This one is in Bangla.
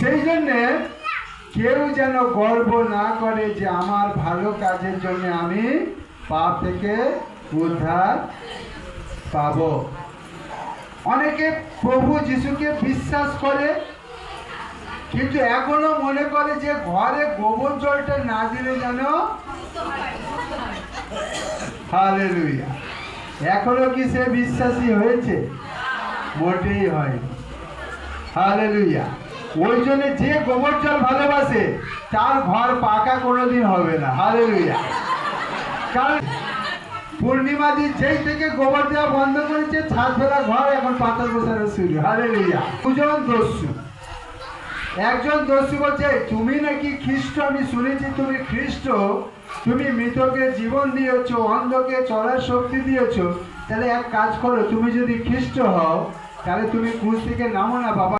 সেই জন্যে কেউ যেন গর্ব না করে যে আমার ভালো কাজের জন্য আমি পাপ থেকে উদ্ধার পাব। অনেকে প্রভু যিশুকে বিশ্বাস করে, কিন্তু এখনও মনে করে যে ঘরে গোবর জলটা না দিলে যেন এখনও কি সে বিশ্বাসী হয়েছে? মোটেই হয়নি। হালেলুয়া। ওই জন্য যে গোবর জল ভালোবাসে, তার ঘর পাকা কোনোদিন হবে না। হালেলুয়া। কারণ পূর্ণিমা দিন যেই থেকে গোবর দেওয়া বন্ধ করেছে, ছাদ ফেলা ঘর এখন বসানো শুরু। হালেলুয়া। দুজন দস্যু। একজন দস্যু বলছে, তুমি নাকি খ্রিস্ট? আমি শুনেছি তুমি খ্রিস্ট। তুমি মৃতকে জীবন দিয়েছ, অন্ধকে চলার শক্তি দিয়েছ। তাহলে এক কাজ করো, তুমি যদি খ্রিস্ট হও, তাহলে তুমি ক্রুশ থেকে নামো না, বাবা।